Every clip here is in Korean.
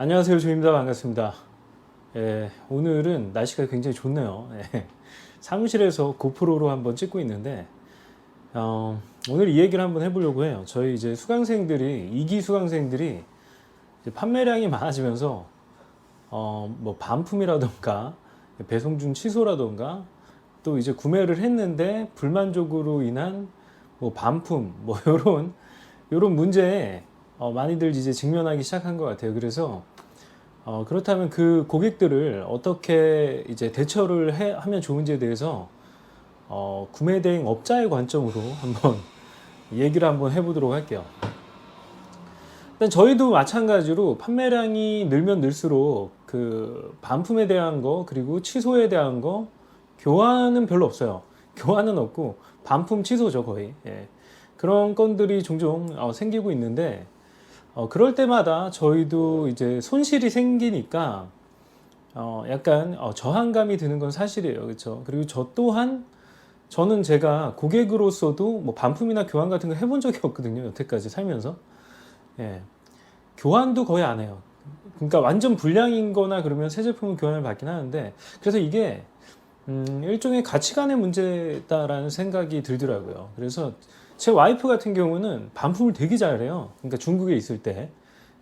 안녕하세요 조입니다 반갑습니다. 예, 오늘은 날씨가 굉장히 좋네요. 예, 사무실에서 고프로로 한번 찍고 있는데 어, 오늘 이 얘기를 한번 해보려고 해요. 저희 이제 수강생들이 이기 수강생들이 판매량이 많아지면서 어, 뭐 반품이라던가 배송 중 취소라던가 또 이제 구매를 했는데 불만족으로 인한 뭐 반품 뭐 요런 요런 문제에 어, 많이들 이제 직면하기 시작한 것 같아요. 그래서 어, 그렇다면 그 고객들을 어떻게 이제 대처를 해, 하면 좋은지에 대해서 어, 구매 대행 업자의 관점으로 한번 얘기를 한번 해보도록 할게요. 일단 저희도 마찬가지로 판매량이 늘면 늘수록 그 반품에 대한 거 그리고 취소에 대한 거 교환은 별로 없어요. 교환은 없고 반품 취소죠 거의. 예. 그런 건들이 종종 어, 생기고 있는데 어, 그럴 때마다 저희도 이제 손실이 생기니까 어, 약간 어, 저항감이 드는 건 사실이에요. 그렇죠? 그리고 저 또한 저는 제가 고객으로서도 뭐 반품이나 교환 같은 거 해본 적이 없거든요. 여태까지 살면서. 예. 교환도 거의 안 해요. 그러니까 완전 불량인 거나 그러면 새 제품은 교환을 받긴 하는데 그래서 이게 음, 일종의 가치관의 문제다라는 생각이 들더라고요. 그래서 제 와이프 같은 경우는 반품을 되게 잘해요. 그러니까 중국에 있을 때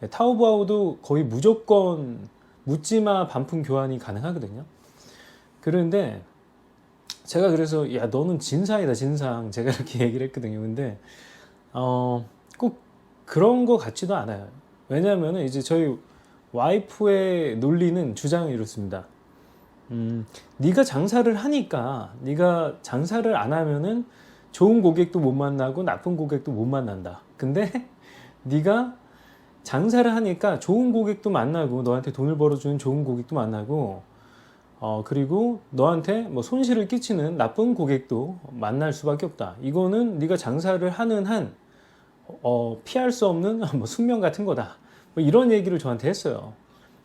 예, 타오바오도 거의 무조건 묻지마 반품 교환이 가능하거든요. 그런데 제가 그래서 야 너는 진상이다 진상 제가 이렇게 얘기를 했거든요. 근데 어, 꼭 그런 거 같지도 않아요. 왜냐하면 이제 저희 와이프의 논리는 주장이 이렇습니다. 음, 네가 장사를 하니까 네가 장사를 안 하면은 좋은 고객도 못 만나고 나쁜 고객도 못 만난다. 근데 네가 장사를 하니까 좋은 고객도 만나고 너한테 돈을 벌어주는 좋은 고객도 만나고 어 그리고 너한테 뭐 손실을 끼치는 나쁜 고객도 만날 수밖에 없다. 이거는 네가 장사를 하는 한 어, 피할 수 없는 뭐 숙명 같은 거다. 뭐 이런 얘기를 저한테 했어요.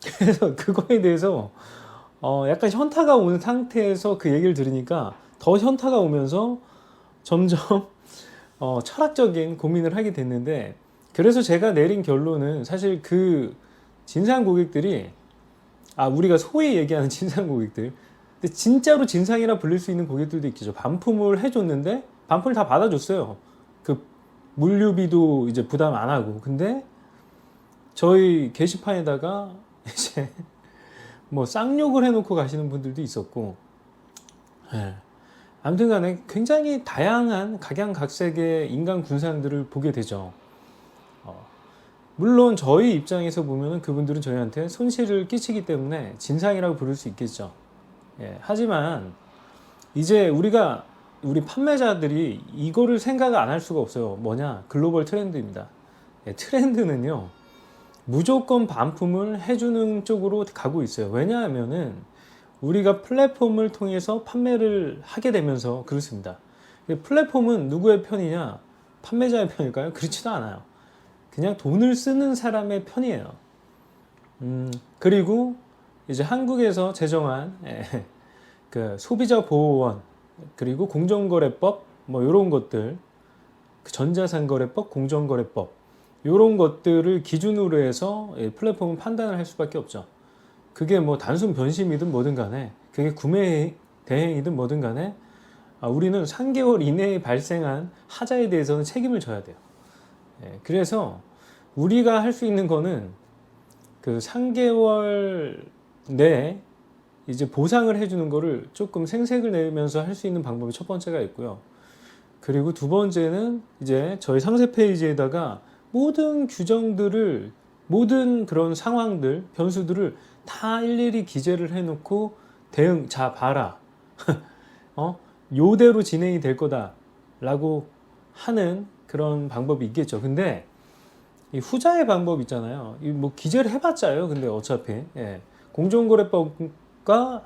그래서 그거에 대해서 어, 약간 현타가 오는 상태에서 그 얘기를 들으니까 더 현타가 오면서 점점 어, 철학적인 고민을 하게 됐는데 그래서 제가 내린 결론은 사실 그 진상 고객들이 아 우리가 소위 얘기하는 진상 고객들 근데 진짜로 진상이라 불릴 수 있는 고객들도 있겠죠. 반품을 해줬는데 반품을 다 받아줬어요. 그 물류비도 이제 부담 안 하고. 근데 저희 게시판에다가 이제 뭐 쌍욕을 해놓고 가시는 분들도 있었고. 예. 아무튼 간에 굉장히 다양한 각양각색의 인간 군상들을 보게 되죠. 어, 물론 저희 입장에서 보면 그분들은 저희한테 손실을 끼치기 때문에 진상이라고 부를 수 있겠죠. 예, 하지만 이제 우리가 우리 판매자들이 이거를 생각을 안 할 수가 없어요. 뭐냐? 글로벌 트렌드입니다. 예, 트렌드는요. 무조건 반품을 해주는 쪽으로 가고 있어요. 왜냐하면은 우리가 플랫폼을 통해서 판매를 하게 되면서 그렇습니다. 플랫폼은 누구의 편이냐? 판매자의 편일까요? 그렇지도 않아요. 그냥 돈을 쓰는 사람의 편이에요. 음, 그리고 이제 한국에서 제정한 예, 그 소비자 보호원 그리고 공정거래법 뭐 이런 것들 그 전자상거래법, 공정거래법 이런 것들을 기준으로 해서 예, 플랫폼은 판단을 할 수밖에 없죠. 그게 뭐 단순 변심이든 뭐든 간에 그게 구매 대행이든 뭐든 간에 아, 우리는 3개월 이내에 발생한 하자에 대해서는 책임을 져야 돼요. 예, 그래서 우리가 할 수 있는 거는 그 3개월 내에 이제 보상을 해주는 거를 조금 생색을 내면서 할 수 있는 방법이 첫 번째가 있고요. 그리고 두 번째는 이제 저희 상세 페이지에다가 모든 규정들을 모든 그런 상황들 변수들을 다 일일이 기재를 해놓고 대응 자 봐라 어 요대로 진행이 될 거다라고 하는 그런 방법이 있겠죠. 근데 이 후자의 방법 있잖아요. 이 뭐 기재를 해봤자요. 근데 어차피 예. 공정거래법과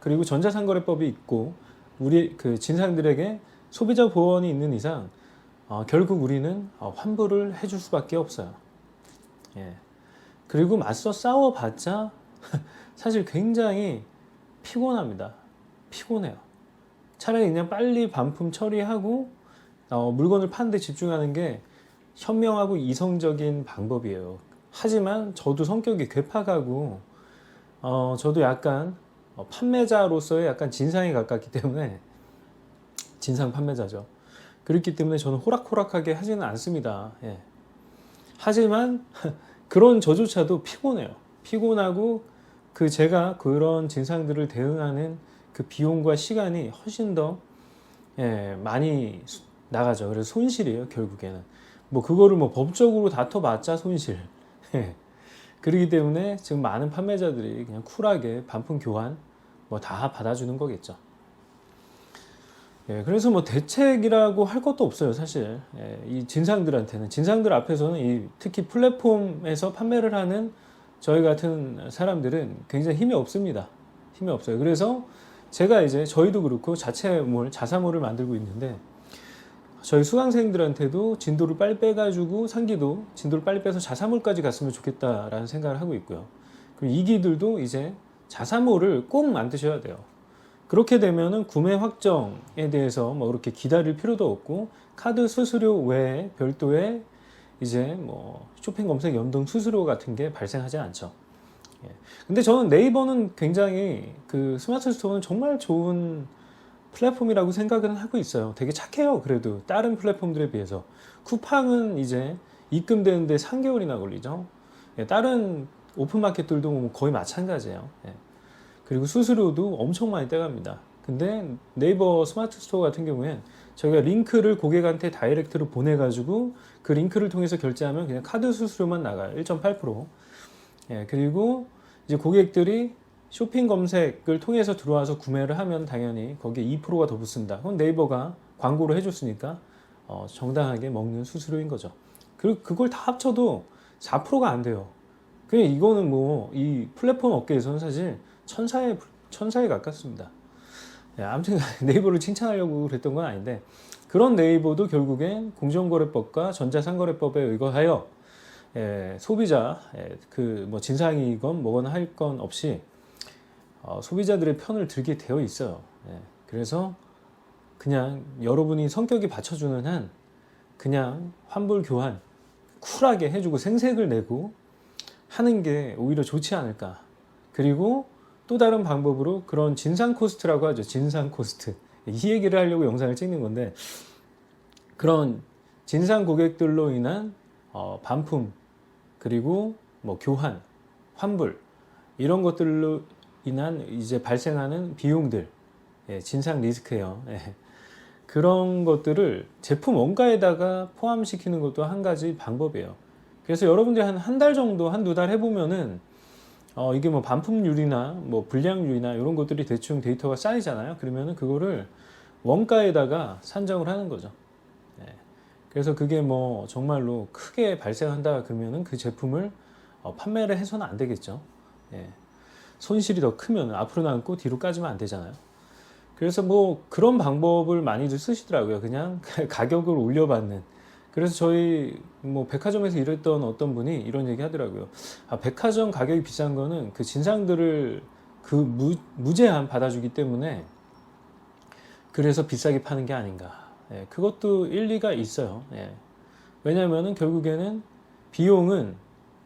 그리고 전자상거래법이 있고 우리 그 진상들에게 소비자 보호원이 있는 이상 어, 결국 우리는 어, 환불을 해줄 수밖에 없어요. 예. 그리고 맞서 싸워봤자 사실 굉장히 피곤합니다. 피곤해요. 차라리 그냥 빨리 반품 처리하고 어, 물건을 파는데 집중하는 게 현명하고 이성적인 방법이에요. 하지만 저도 성격이 괴팍하고 어, 저도 약간 어, 판매자로서의 약간 진상에 가깝기 때문에 진상 판매자죠. 그렇기 때문에 저는 호락호락하게 하지는 않습니다. 예. 하지만 그런 저조차도 피곤해요. 피곤하고 그 제가 그런 진상들을 대응하는 그 비용과 시간이 훨씬 더 예, 많이 수- 나가죠. 그래서 손실이에요, 결국에는. 뭐 그거를 뭐 법적으로 다퉈봤자 손실. 예. 그렇기 때문에 지금 많은 판매자들이 그냥 쿨하게 반품 교환 뭐 다 받아주는 거겠죠. 예, 그래서 뭐 대책이라고 할 것도 없어요, 사실. 예, 이 진상들한테는 진상들 앞에서는 이 특히 플랫폼에서 판매를 하는 저희 같은 사람들은 굉장히 힘이 없습니다. 힘이 없어요. 그래서 제가 이제 저희도 그렇고 자체몰, 자사몰을 만들고 있는데 저희 수강생들한테도 진도를 빨리 빼가지고 상기도 진도를 빨리 빼서 자사몰까지 갔으면 좋겠다라는 생각을 하고 있고요. 그리고 이기들도 이제 자사몰을 꼭 만드셔야 돼요. 그렇게 되면은 구매 확정에 대해서 뭐 그렇게 기다릴 필요도 없고 카드 수수료 외에 별도의 이제 뭐 쇼핑 검색 연동 수수료 같은 게 발생하지 않죠. 예. 근데 저는 네이버는 굉장히 그 스마트 스토어는 정말 좋은 플랫폼이라고 생각은 하고 있어요. 되게 착해요. 그래도 다른 플랫폼들에 비해서 쿠팡은 이제 입금되는데 3개월이나 걸리죠. 예, 다른 오픈마켓들도 뭐 거의 마찬가지예요. 예. 그리고 수수료도 엄청 많이 떼갑니다. 근데 네이버 스마트 스토어 같은 경우엔 저희가 링크를 고객한테 다이렉트로 보내가지고 그 링크를 통해서 결제하면 그냥 카드 수수료만 나가요. 1.8%. 예, 그리고 이제 고객들이 쇼핑 검색을 통해서 들어와서 구매를 하면 당연히 거기에 2%가 더 붙습니다. 그건 네이버가 광고를 해줬으니까 어, 정당하게 먹는 수수료인 거죠. 그리고 그걸 다 합쳐도 4%가 안 돼요. 그냥 이거는 뭐 이 플랫폼 업계에서는 사실 천사에 천사에 가깝습니다. 예, 아무튼 네이버를 칭찬하려고 그랬던 건 아닌데 그런 네이버도 결국엔 공정거래법과 전자상거래법에 의거하여 예, 소비자 그뭐 진상이건 뭐거나 할건 없이 어, 소비자들의 편을 들게 되어 있어요. 예, 그래서 그냥 여러분이 성격이 받쳐주는 한 그냥 환불 교환 쿨하게 해주고 생색을 내고 하는 게 오히려 좋지 않을까. 그리고 또 다른 방법으로 그런 진상 코스트라고 하죠. 진상 코스트. 이 얘기를 하려고 영상을 찍는 건데 그런 진상 고객들로 인한 어, 반품 그리고 뭐 교환, 환불 이런 것들로 인한 이제 발생하는 비용들 예, 진상 리스크예요. 예. 그런 것들을 제품 원가에다가 포함시키는 것도 한 가지 방법이에요. 그래서 여러분들이 한 한 달 정도, 한 두 달 해보면은 어, 이게 뭐 반품률이나 뭐 불량률이나 이런 것들이 대충 데이터가 쌓이잖아요. 그러면은 그거를 원가에다가 산정을 하는 거죠. 예. 그래서 그게 뭐 정말로 크게 발생한다 그러면은 그 제품을 어, 판매를 해서는 안 되겠죠. 예. 손실이 더 크면 앞으로 남고 뒤로 까지면 안 되잖아요. 그래서 뭐 그런 방법을 많이들 쓰시더라고요. 그냥 가격을 올려받는. 그래서 저희 뭐 백화점에서 일했던 어떤 분이 이런 얘기 하더라고요. 아, 백화점 가격이 비싼 거는 그 진상들을 그 무, 무제한 받아주기 때문에 그래서 비싸게 파는 게 아닌가. 예, 그것도 일리가 있어요. 예. 왜냐하면은 결국에는 비용은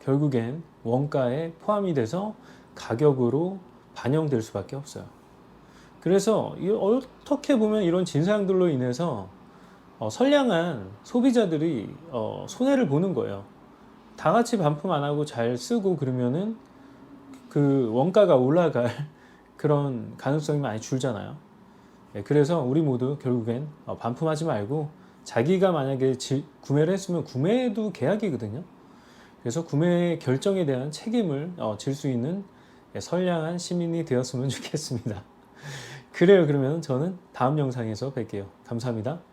결국엔 원가에 포함이 돼서 가격으로 반영될 수밖에 없어요. 그래서 이 어떻게 보면 이런 진상들로 인해서 어, 선량한 소비자들이 어, 손해를 보는 거예요. 다 같이 반품 안 하고 잘 쓰고 그러면은 그 원가가 올라갈 그런 가능성이 많이 줄잖아요. 예, 그래서 우리 모두 결국엔 어, 반품하지 말고 자기가 만약에 지- 구매를 했으면 구매도 계약이거든요. 그래서 구매 결정에 대한 책임을 어, 질 수 있는 예, 선량한 시민이 되었으면 좋겠습니다. 그래요. 그러면 저는 다음 영상에서 뵐게요. 감사합니다.